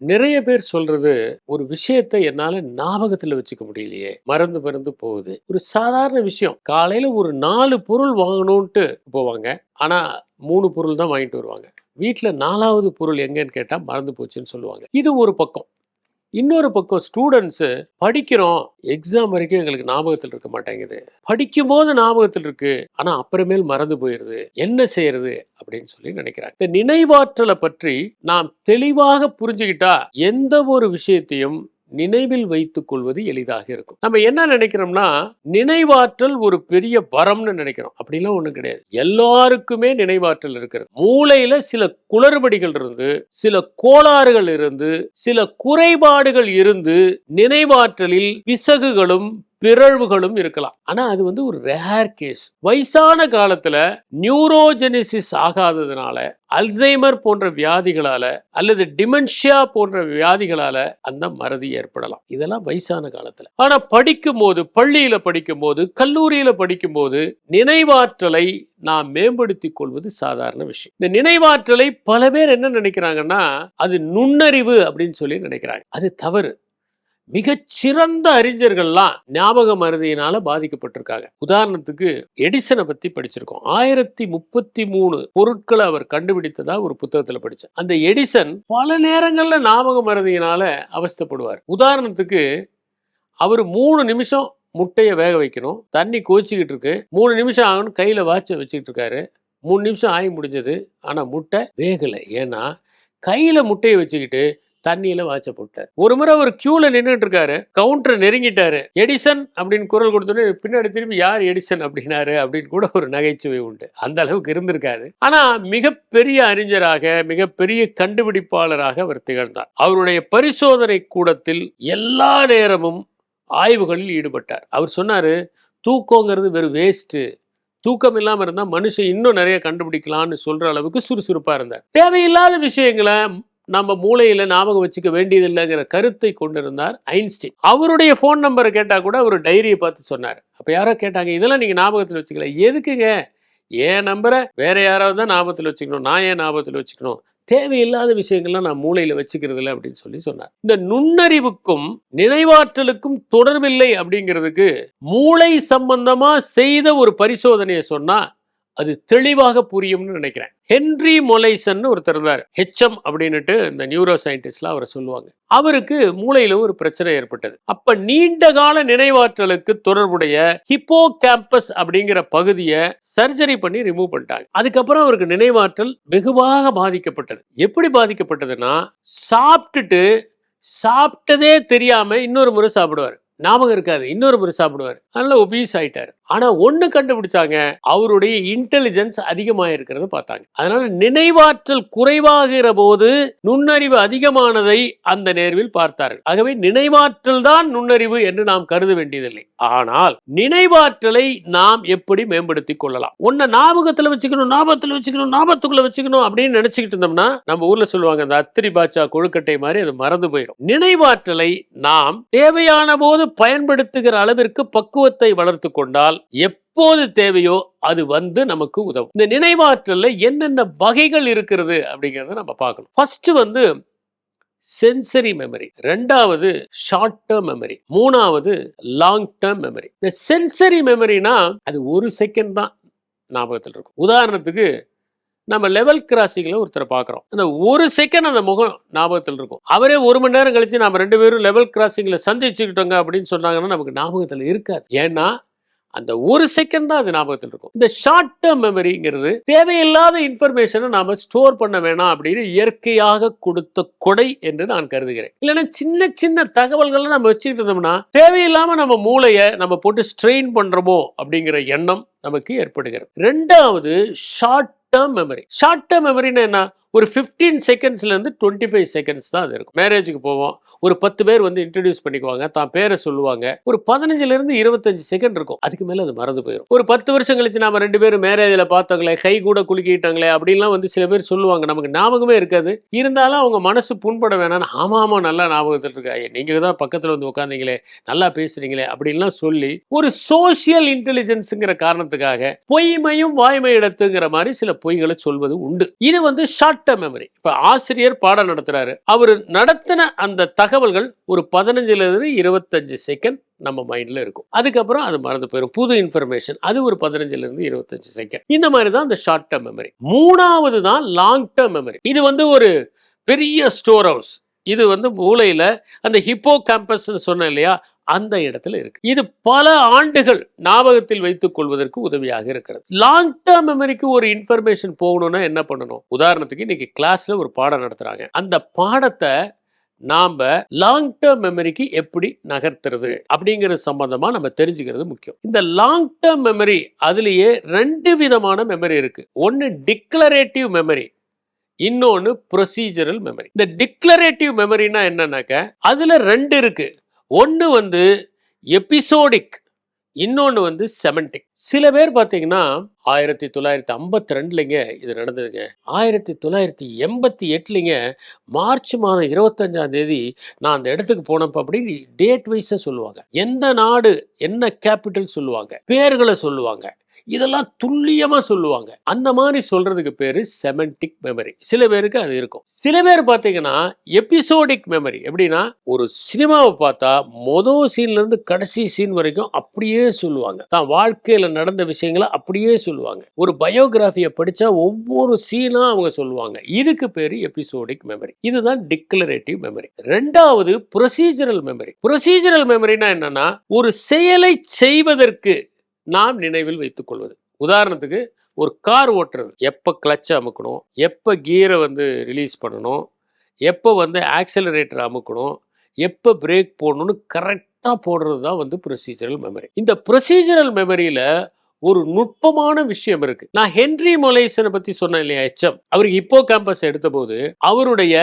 நிறைய பேர் சொல்றது ஒரு விஷயத்தை என்னால ஞாபகத்துல வச்சுக்க முடியலையே. மறந்து மறந்து போகுது. ஒரு சாதாரண விஷயம். காலையில ஒரு நாலு பொருள் வாங்கணும்ட்டு போவாங்க. ஆனா மூணு பொருள் தான் வாங்கிட்டு வருவாங்க. வீட்டில் நாலாவது பொருள் எங்கன்னு கேட்டால் மறந்து போச்சுன்னு சொல்லுவாங்க. இது ஒரு பக்கம். இன்னொரு பக்கம் ஸ்டூடெண்ட்ஸு படிக்கிறோம் எக்ஸாம் வரைக்கும் எங்களுக்கு ஞாபகத்தில் இருக்க மாட்டேங்குது. படிக்கும் போது ஞாபகத்தில் இருக்கு ஆனா அப்புறமேல் மறந்து போயிருது. என்ன செய்யறது அப்படின்னு சொல்லி நினைக்கிறாங்க. இந்த நினைவாற்றலை பற்றி நாம் தெளிவாக புரிஞ்சுக்கிட்டா எந்த ஒரு விஷயத்தையும் நினைவில் வைத்துக் கொள்வது எளிதாக இருக்கும். நம்ம என்ன நினைக்கிறோம்னா நினைவாற்றல் ஒரு பெரிய வரம்னு நினைக்கிறோம். அப்படிலாம் ஒன்றும் கிடையாது. எல்லாருக்குமே நினைவாற்றல் இருக்கிறது. மூளையில சில குளறுபடிகள் இருந்து சில கோளாறுகள் இருந்து சில குறைபாடுகள் இருந்து நினைவாற்றலில் பிசகுகளும் பிறழ்வுகளும் இருக்கலாம். ஆனால் அது வந்து ஒரு ரேர் கேஸ் வயசான காலத்தில் நியூரோஜெனிசிஸ் ஆகாததுனால அல்சைமர் போன்ற வியாதிகளால அல்லது டிமென்ஷியா போன்ற வியாதிகளால அந்த மறதி ஏற்படலாம். இதெல்லாம் வயசான காலத்துல. ஆனா படிக்கும் போது பள்ளியில படிக்கும் போது கல்லூரியில படிக்கும் போது நினைவாற்றலை நாம் மேம்படுத்திக் கொள்வது சாதாரண விஷயம். இந்த நினைவாற்றலை பல பேர் என்ன நினைக்கிறாங்கன்னா அது நுண்ணறிவு அப்படின்னு சொல்லி நினைக்கிறாங்க. அது தவறு. மிகச்சிறந்த அறிஞர்கள்லாம் ஞாபக மருதியினால பாதிக்கப்பட்டிருக்காங்க. உதாரணத்துக்கு எடிசனை பத்தி படிச்சிருக்கோம். ஆயிரத்தி முப்பத்தி மூணு பொருட்களை அவர் கண்டுபிடித்ததா ஒரு புத்தகத்துல படிச்சேன். அந்த எடிசன் பல நேரங்கள்ல ஞாபக மருதியினால அவஸ்தப்படுவார். உதாரணத்துக்கு அவர் மூணு நிமிஷம் முட்டையை வேக வைக்கணும். தண்ணி கோச்சிக்கிட்டு இருக்கு. மூணு நிமிஷம் ஆகணும். கையில வாட்சை வச்சுக்கிட்டு இருக்காரு. மூணு நிமிஷம் ஆகி முடிஞ்சது. ஆனா முட்டை வேகலை. ஏன்னா கையில முட்டையை வச்சுக்கிட்டு தண்ணியில வாட்ச போட்டார். ஒரு முறை அவர் கியூல நின்றுட்டு இருக்காரு கவுண்டர் நெருங்கிட்டாரு. எடிசன் அப்படின்னு குரல் கொடுத்தோடனே பின்னாடி திரும்பி யார் எடிசன் அப்படின்னாரு அப்படின்னு கூட ஒரு நகைச்சுவை உண்டு. அந்த அளவுக்கு இருந்திருக்காரு. ஆனா மிகப்பெரிய அறிஞராக மிகப்பெரிய கண்டுபிடிப்பாளராக அவர் திகழ்ந்தார். அவருடைய பரிசோதனை கூடத்தில் எல்லா நேரமும் ஆய்வுகளில் ஈடுபட்டார். அவர் சொன்னாரு தூக்கங்கிறது வெறும் வேஸ்ட்டு தூக்கம் இல்லாமல் இருந்தால் மனுஷன் இன்னும் நிறைய கண்டுபிடிக்கலாம்னு சொல்ற அளவுக்கு சுறுசுறுப்பாக இருந்தார். தேவையில்லாத விஷயங்களை நம்ம மூளையில ஞாபகம் வச்சுக்க வேண்டியதில்லைங்கிற கருத்தை கொண்டிருந்தார் ஐன்ஸ்டீன். அவருடைய ஃபோன் நம்பரை கேட்டால் கூட அவர் டைரியை பார்த்து சொன்னார். அப்போ யாரோ கேட்டாங்க இதெல்லாம் நீங்கள் ஞாபகத்தில் வச்சுக்கல எதுக்குங்க? என் நம்பரை வேற யாராவது தான் ஞாபகத்தில் வச்சுக்கணும் நான் ஏன் ஞாபகத்தில் வச்சுக்கணும்? தேவையில்லாத விஷயங்கள்லாம் நான் மூளையில் வச்சுக்கிறது இல்லை அப்படின்னு சொல்லி சொன்னார். இந்த நுண்ணறிவுக்கும் நினைவாற்றலுக்கும் தொடர்பில்லை அப்படிங்கிறதுக்கு மூளை சம்பந்தமா செய்த ஒரு பரிசோதனையை சொன்னா அது தெளிவாக புரியும்னு நினைக்கிறேன். ஹென்ரி மொலைசன் ஒருத்தர் இருந்தார். ஹெச்எம் அப்படின்னுட்டு இந்த நியூரோ சயின்டிஸ்ட்லாம் அவரை சொல்லுவாங்க. அவருக்கு மூளையில ஒரு பிரச்சனை ஏற்பட்டது. அப்ப நீண்ட கால நினைவாற்றலுக்கு தொடர்புடைய ஹிப்போ கேம்பஸ் அப்படிங்கிற பகுதியை சர்ஜரி பண்ணி ரிமூவ் பண்ணிட்டாங்க. அதுக்கப்புறம் அவருக்கு நினைவாற்றல் வெகுவாக பாதிக்கப்பட்டது. எப்படி பாதிக்கப்பட்டதுன்னா சாப்பிட்டுட்டு சாப்பிட்டதே தெரியாம இன்னொரு முறை சாப்பிடுவார். ஞாபகம் இருக்காது. இன்னொரு முறை சாப்பிடுவார். அதனால ஒபீஸ் ஆயிட்டார். ஆனா ஒண்ணு கண்டுபிடிச்சாங்க அவருடைய இன்டெலிஜென்ஸ் அதிகமாக இருக்கிறத பார்த்தாங்க. அதனால நினைவாற்றல் குறைவாகிற போது நுண்ணறிவு அதிகமானதை அந்த நேர்வில் பார்த்தார்கள். ஆகவே நினைவாற்றல் தான் நுண்ணறிவு என்று நாம் கருத வேண்டியதில்லை. ஆனால் நினைவாற்றலை நாம் எப்படி மேம்படுத்தி கொள்ளலாம்? ஒன்ன ஞாபகத்துல வச்சுக்கணும் ஞாபகத்துல வச்சுக்கணும் ஞாபகத்துக்குள்ள வச்சுக்கணும் அப்படின்னு நினைச்சுக்கிட்டு இருந்தோம்னா நம்ம ஊர்ல சொல்லுவாங்க அந்த அத்திரி பாச்சா கொழுக்கட்டை மாதிரி அது மறந்து போயிடும். நினைவாற்றலை நாம் தேவையான போது பயன்படுத்துகிற அளவிற்கு பக்குவத்தை வளர்த்து கொண்டால் எப்போது தேவையோ அது வந்து நமக்கு உதவும். இந்த நினைவாற்றல்ல என்னென்ன வகைகள் இருக்கிறது அப்படிங்கறத நம்ம பார்க்கணும். ஃபர்ஸ்ட் வந்து சென்சரி மெமரி ரெண்டாவது ஷார்ட் டேர்ம் மெமரி மூணாவது லாங் டேர்ம் மெமரி இந்த சென்சரி மெமரினா அது ஒரு செகண்ட் தான் ஞாபகத்தில் இருக்கும். உதாரணத்துக்கு நம்ம லெவல் கிராசிங்ல ஒருத்தரை பார்க்குறோம். அந்த ஒரு செகண்ட் அந்த முகம் ஞாபகத்தில் இருக்கும். அவரே ஒரு மணி நேரம் கழிச்சு நம்ம ரெண்டு பேரும் லெவல் கிராசிங்கில் சந்திச்சுக்கிட்டோங்க அப்படின்னு சொன்னாங்கன்னா நமக்கு ஞாபகத்தில் இருக்காது. ஏன்னா அந்த ஒரு செகண்ட் தான் அது ஞாபகத்தில் இருக்கும். இந்த ஷார்ட் டேர்ம் மெமரிங்கிறது தேவையில்லாத இன்ஃபர்மேஷனை நாம ஸ்டோர் பண்ண வேணாம் அப்படின்னு இயற்கையாக கொடுத்த கொடை என்று நான் கருதுகிறேன். இல்லைன்னா சின்ன சின்ன தகவல்களை நம்ம வச்சுக்கிட்டு இருந்தோம்னா தேவையில்லாம நம்ம மூளையை நம்ம போட்டு ஸ்ட்ரெயின் பண்றோமோ அப்படிங்கிற எண்ணம் நமக்கு ஏற்படுகிறது. ரெண்டாவது short term memory short term மெமரின்னு என்ன? ஒரு ஃபிஃப்டீன் செகண்ட்ஸ்லேருந்து டுவெண்ட்டி ஃபைவ் செகண்ட்ஸ் தான் அது இருக்கும். மேரேஜுக்கு போவோம். ஒரு பத்து பேர் வந்து இன்ட்ரடியூஸ் பண்ணிக்குவாங்க. தான் பேரை சொல்லுவாங்க. ஒரு பதினஞ்சுலேருந்து இருபத்தஞ்சு செகண்ட் இருக்கும். அதுக்கு மேலே அது மறந்து போயிடும் ஒரு பத்து வருஷம் கழிச்சு நாம ரெண்டு பேரும் மேரேஜில் பார்த்தவங்களே கை கூட குலுக்கிட்டாங்களே அப்படின்லாம் வந்து சில பேர் சொல்லுவாங்க. நமக்கு ஞாபகமே இருக்காது. இருந்தாலும் அவங்க மனசு புண்பட வேணாம்னு ஆமா ஆமா நல்லா ஞாபகத்தில் இருக்கா. நீங்கள் தான் பக்கத்தில் வந்து உட்காந்தீங்களே நல்லா பேசுறீங்களே அப்படின்லாம் சொல்லி ஒரு சோஷியல் இன்டெலிஜென்ஸுங்கிற காரணத்துக்காக பொய்மையும் வாய்மை இடத்துங்கிற மாதிரி சில பொய்களை சொல்வது உண்டு. இது வந்து ஷார்ட் ஷார்ட் டேர்ம் மெமரி இப்ப ஆசிரியர் பாடம் நடத்துறாரு. அவர் நடத்தின அந்த தகவல்கள் ஒரு பதினஞ்சுல இருந்து இருபத்தஞ்சு செகண்ட் நம்ம மைண்ட்ல இருக்கும். அதுக்கப்புறம் அது மறந்து போயிடும் புது இன்ஃபர்மேஷன் அது ஒரு பதினஞ்சுல இருந்து இருபத்தஞ்சு செகண்ட் இந்த மாதிரி தான் அந்த ஷார்ட் டேர்ம் மெமரி மூணாவது தான் லாங் டேர்ம் மெமரி இது வந்து ஒரு பெரிய ஸ்டோர் ஹவுஸ் இது வந்து மூளையில அந்த ஹிப்போ கேம்பஸ்ன்னு சொன்னேன் இல்லையா? அந்த இடத்துல இருக்கு. இது பல ஆண்டுகள் ஞாபகத்தில் வைத்துக் கொள்வதற்கு உதவியாக இருக்கிறது. லாங் டேர்ம் மெமரிக்கு ஒரு இன்ஃபர்மேஷன் போகணும்னா என்ன பண்ணணும்? உதாரணத்துக்கு இன்னைக்கு கிளாஸ்ல ஒரு பாடம் நடத்துறாங்க. அந்த பாடத்தை நாம் லாங் டேர்ம் மெமரிக்கு எப்படி நகர்த்துறது அப்படிங்கிறது சம்பந்தமா நம்ம தெரிஞ்சுக்கிறது முக்கியம். இந்த லாங் டேர்ம் மெமரி அதுலேயே ரெண்டு விதமான மெமரி இருக்கு. ஒன்று டிக்ளரேட்டிவ் மெமரி இன்னொன்று ப்ரொசீஜரல் மெமரி இந்த டிக்ளரேட்டிவ் மெமரினா என்னன்னாக்க அதுல ரெண்டு இருக்கு. ஒன்று வந்து எபிசோடிக் இன்னொன்று வந்து செமண்டிக் சில பேர் பார்த்தீங்கன்னா ஆயிரத்தி தொள்ளாயிரத்தி ஐம்பத்தி ரெண்டுலைங்க இது நடந்ததுங்க. ஆயிரத்தி தொள்ளாயிரத்தி எண்பத்தி எட்டுலைங்க மார்ச் மாதம் இருபத்தஞ்சாம் தேதி நான் அந்த இடத்துக்கு போனப்ப அப்படின்னு டேட் வைஸாக சொல்லுவாங்க. எந்த நாடு என்ன கேபிட்டல் சொல்லுவாங்க. பேர்களை சொல்லுவாங்க. இதெல்லாம் துல்லியமா சொல்லுவாங்க. அந்த மாதிரி சொல்றதுக்கு பேரு செமெண்டிக் மெமரி. சில பேருக்கு அது இருக்கும். சில பேர் பார்த்தீங்கன்னா எபிசோடிக் மெமரி. எப்படின்னா ஒரு சினிமாவை பார்த்தா மொதல் சீன்ல இருந்து கடைசி சீன் வரைக்கும் அப்படியே சொல்லுவாங்க. தான் வாழ்க்கையில நடந்த விஷயங்களை அப்படியே சொல்லுவாங்க. ஒரு பயோகிராஃபியை படித்தா ஒவ்வொரு சீனாக அவங்க சொல்லுவாங்க. இதுக்கு பேர் எபிசோடிக் மெமரி இதுதான் டிக்ளரேட்டிவ் மெமரி ரெண்டாவது ப்ரொசீஜரல் மெமரி ப்ரொசீஜரல் மெமரினா என்னன்னா ஒரு செயலை செய்வதற்கு நாம் நினைவில் வைத்துக் கொள்வது. உதாரணத்துக்கு ஒரு கார் ஓட்டுறது. எப்போ கிளச்சை அமுக்கணும்? எப்போ கியரை வந்து ரிலீஸ் பண்ணணும்? எப்போ வந்து ஆக்சலரேட்டர் அமுக்கணும்? எப்போ பிரேக் போடணும்னு கரெக்டாக போடுறது தான் வந்து ப்ரொசீஜரல் மெமரி இந்த ப்ரொசீஜரல் மெமரியில் ஒரு நுட்பமான விஷயம் இருக்கு. நான் ஹென்ரி மொலேசனை பத்தி சொன்னேன் இல்லையா எச்எம் அவருக்கு இப்போ கேம்பஸ் எடுத்தபோது அவருடைய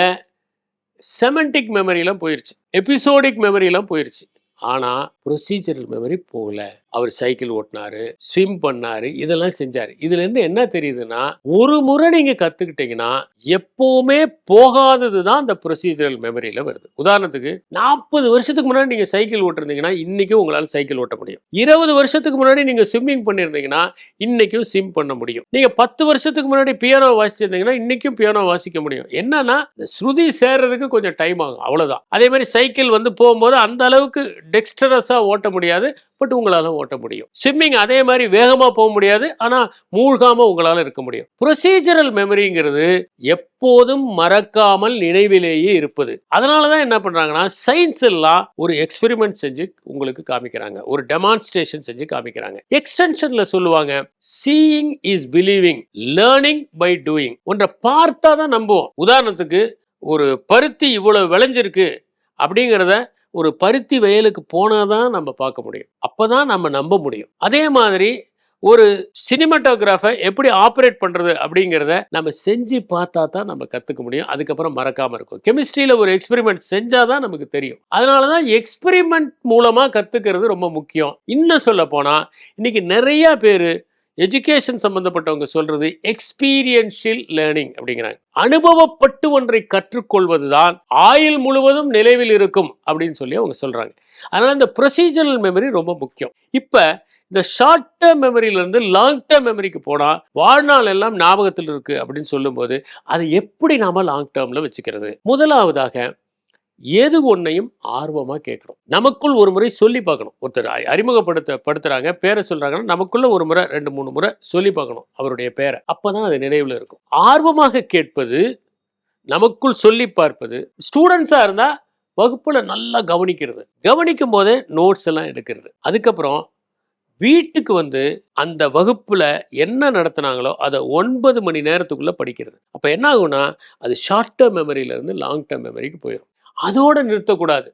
செமண்டிக் மெமரியெல்லாம் போயிருச்சு. எபிசோடிக் மெமரியெல்லாம் போயிருச்சு. ஆனால் ப்ரொசீஜரல் மெமரி போகல. அவர் சைக்கிள் ஓட்டினாரு ஸ்விம் பண்ணாரு இதெல்லாம் செஞ்சாரு. இதுல இருந்து என்ன தெரியுதுன்னா ஒரு முறை நீங்க கத்துக்கிட்டீங்கன்னா எப்பவுமே போகாதது தான் அந்த ப்ரொசீஜரல் மெமரியில வருது. உதாரணத்துக்கு நாற்பது வருஷத்துக்கு முன்னாடி நீங்க சைக்கிள் ஓட்டிருந்தீங்கன்னா இன்னைக்கும் உங்களால சைக்கிள் ஓட்ட முடியும். இருபது வருஷத்துக்கு முன்னாடி நீங்க ஸ்விம்மிங் பண்ணியிருந்தீங்கன்னா இன்னைக்கும் ஸ்விம் பண்ண முடியும். நீங்க பத்து வருஷத்துக்கு முன்னாடி பியானோ வாசிச்சிருந்தீங்கன்னா இன்னைக்கும் பியானோ வாசிக்க முடியும். என்னன்னா ஸ்ருதி சேர்றதுக்கு கொஞ்சம் டைம் ஆகும். அவ்வளவுதான். அதே மாதிரி சைக்கிள் வந்து போகும்போது அந்த அளவுக்கு டெக்ஸ்டரஸா ஓட்ட முடியாது பட் உங்களால ஓட்ட முடியும். ஸ்விம்மிங் அதே மாதிரி வேகமா போக முடியாது ஆனா மூழ்காம உங்களால இருக்க முடியும். ப்ரொசீஜரல் மெமரிங்கிறது எப்போதும் மறக்காமல் நினைவிலேயே இருப்பது. அதனால தான் என்ன பண்றாங்கன்னா சயின்ஸ் எல்லாம் ஒரு எக்ஸ்பெரிமெண்ட் செஞ்சு உங்களுக்கு காமிக்கிறாங்க. ஒரு டெமான்ஸ்ட்ரேஷன் செஞ்சு காமிக்கிறாங்க. எக்ஸ்டென்ஷன்ல சொல்லுவாங்க seeing is believing learning by doing ஒன்றை பார்த்தா தான் நம்புவோம். உதாரணத்துக்கு ஒரு பருத்தி இவ்வளவு விளைஞ்சிருக்கு அப்படிங்கிறத ஒரு பருத்தி வயலுக்கு போனால் தான் நம்ம பார்க்க முடியும். அப்போ தான் நம்ம நம்ப முடியும். அதே மாதிரி ஒரு சினிமாட்டோகிராஃபை எப்படி ஆப்ரேட் பண்ணுறது அப்படிங்கிறத நம்ம செஞ்சு பார்த்தா தான் நம்ம கற்றுக்க முடியும். அதுக்கப்புறம் மறக்காமல் இருக்கும். கெமிஸ்ட்ரியில் ஒரு எக்ஸ்பெரிமெண்ட் செஞ்சால் தான் நமக்கு தெரியும். அதனால தான் எக்ஸ்பெரிமெண்ட் மூலமாக கற்றுக்கிறது ரொம்ப முக்கியம். இன்னும் சொல்ல போனால் இன்றைக்கி நிறையா பேர் எஜுகேஷன் சம்பந்தப்பட்டவங்க சொல்றது எக்ஸ்பீரியன்ஷியல் லேர்னிங் அப்படிங்கிறாங்க. அனுபவப்பட்டு ஒன்றை கற்றுக்கொள்வது தான் ஆயுள் முழுவதும் நிலைவில் இருக்கும் அப்படின்னு சொல்லி அவங்க சொல்றாங்க. அதனால இந்த ப்ரொசீஜரல் மெமரி ரொம்ப முக்கியம். இப்ப இந்த ஷார்ட் டேர்ம் மெமரியிலேருந்து லாங் டேர்ம் மெமரிக்கு போனால் வாழ்நாள் எல்லாம் ஞாபகத்தில் இருக்கு அப்படின்னு சொல்லும்போது அதை எப்படி நாம லாங் டேர்மில் வச்சுக்கிறது? முதலாவதாக ஏது ஒன்றையும் ஆர்வமாக கேட்குறோம் நமக்குள் ஒரு முறை சொல்லி பார்க்கணும். ஒருத்தர் அறிமுகப்படுத்த படுத்துறாங்க பேரை சொல்கிறாங்கன்னா நமக்குள்ள ஒரு முறை ரெண்டு மூணு முறை சொல்லி பார்க்கணும் அவருடைய பேரை. அப்போ தான் அது நினைவில் இருக்கும். ஆர்வமாக கேட்பது நமக்குள் சொல்லி பார்ப்பது ஸ்டூடெண்ட்ஸாக இருந்தால் வகுப்பில் நல்லா கவனிக்கிறது. கவனிக்கும் போதே நோட்ஸ் எல்லாம் எடுக்கிறது. அதுக்கப்புறம் வீட்டுக்கு வந்து அந்த வகுப்பில் என்ன நடத்துனாங்களோ அதை ஒன்பது மணி நேரத்துக்குள்ளே படிக்கிறது. அப்போ என்ன ஆகும்னா அது ஷார்ட் டேர்ம் மெமரியிலேருந்து லாங் டேர்ம் மெமரிக்கு போயிடும் அதோடு நிறுத்தக்கூடாது.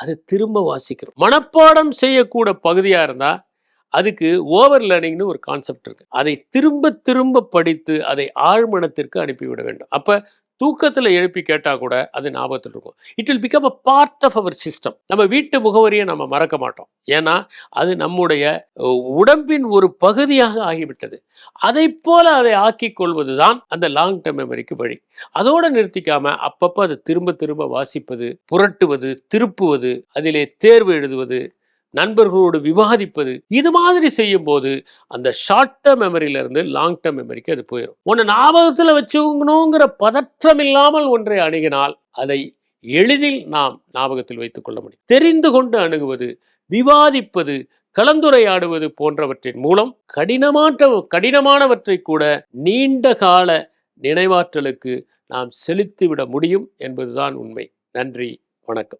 அது திரும்ப வாசிக்கணும். மனப்பாடம் செய்யக்கூட பகுதியாக இருந்தால் அதுக்கு ஓவர் லேர்னிங்னு ஒரு கான்செப்ட் இருக்குது அதை திரும்ப திரும்ப படித்து அதை ஆழ்மனத்திற்கு அனுப்பிவிட வேண்டும். அப்போ தூக்கத்தில் எழுப்பி கேட்டால் கூட அது ஞாபகத்தில் இருக்கும். It will become a part of our system நம்ம வீட்டு முகவரியை நம்ம மறக்க மாட்டோம். ஏன்னா அது நம்முடைய உடம்பின் ஒரு பகுதியாக ஆகிவிட்டது. அதை போல அதை ஆக்கிக் கொள்வதுதான் அந்த லாங் டேர்ம் மெமரிக்கு வழி. அதோடு நிறுத்திக்காம அப்பப்போ அதை திரும்ப திரும்ப வாசிப்பது புரட்டுவது திருப்புவது அதிலே தேர்வு எழுதுவது நண்பர்களோடு விவாதிப்பது இது மாதிரி செய்யும் போது அந்த ஷார்ட் டேர்ம் மெமரியில இருந்து லாங் டேர்ம் மெமரிக்கு அது போயிடும் ஒன்று ஞாபகத்துல வச்சுக்கணுங்கிற பதற்றம் இல்லாமல் ஒன்றை அணுகினால் அதை எளிதில் நாம் ஞாபகத்தில் வைத்துக் கொள்ள முடியும். தெரிந்து கொண்டு அணுகுவது விவாதிப்பது கலந்துரையாடுவது போன்றவற்றின் மூலம் கடினமாற்ற கடினமானவற்றை கூட நீண்ட கால நினைவாற்றலுக்கு நாம் செலுத்திவிட முடியும் என்பதுதான் உண்மை. நன்றி வணக்கம்.